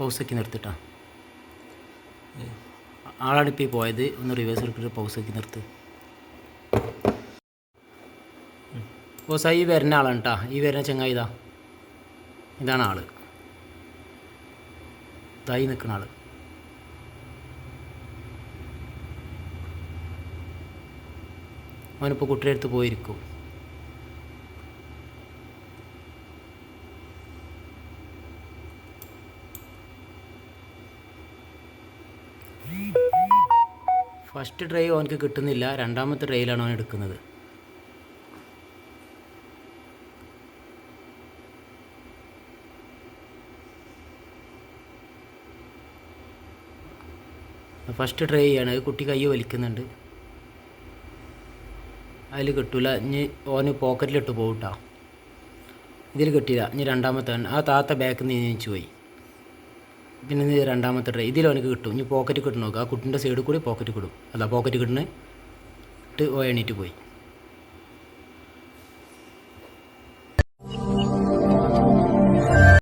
പൗസാക്കി നിർത്തിട്ടാ. ആളടുപ്പി പോയത് ഒന്ന് റിവേഴ്സ് എടുത്തിട്ട് പൗസക്കി നിർത്ത്. പൗസ ഈ വരുന്ന ആളാണ് കേട്ടാ ഈ വരുന്ന ചങ്ങായി ഇതാ. ഇതാണ് ആൾ. ഇതായി നിൽക്കുന്ന ആൾ. അവനിപ്പോൾ കുട്ടിയുടെ അടുത്ത് പോയിരിക്കും. ഫസ്റ്റ് ഡ്രൈവ് അവനക്ക് കിട്ടുന്നില്ല. രണ്ടാമത്തെ ഡ്രൈവിലാണ് അവൻ എടുക്കുന്നത്. ഫസ്റ്റ് ട്രൈ ചെയ്യാണ്. കുട്ടി കൈ വലിക്കുന്നുണ്ട്. അതിൽ കിട്ടൂല. ഇനി ഓന് പോക്കറ്റിലിട്ട് പോകട്ടോ ഇതിൽ കിട്ടിയില്ല. ഇനി രണ്ടാമത്തെ ആ താത്ത ബാക്കിൽ നിന്ന് നീച്ചു പോയി. പിന്നെ ഇത് രണ്ടാമത്തെ ട്രേ ഇതിൽ അവനക്ക് കിട്ടും. ഇനി പോക്കറ്റ് കിട്ടണം ആ കുട്ടിന്റെ സൈഡിൽ കൂടി പോക്കറ്റ് കിടും അല്ല പോക്കറ്റ് കിട്ടണേ ഇട്ട് ഓ എണീറ്റ് പോയി.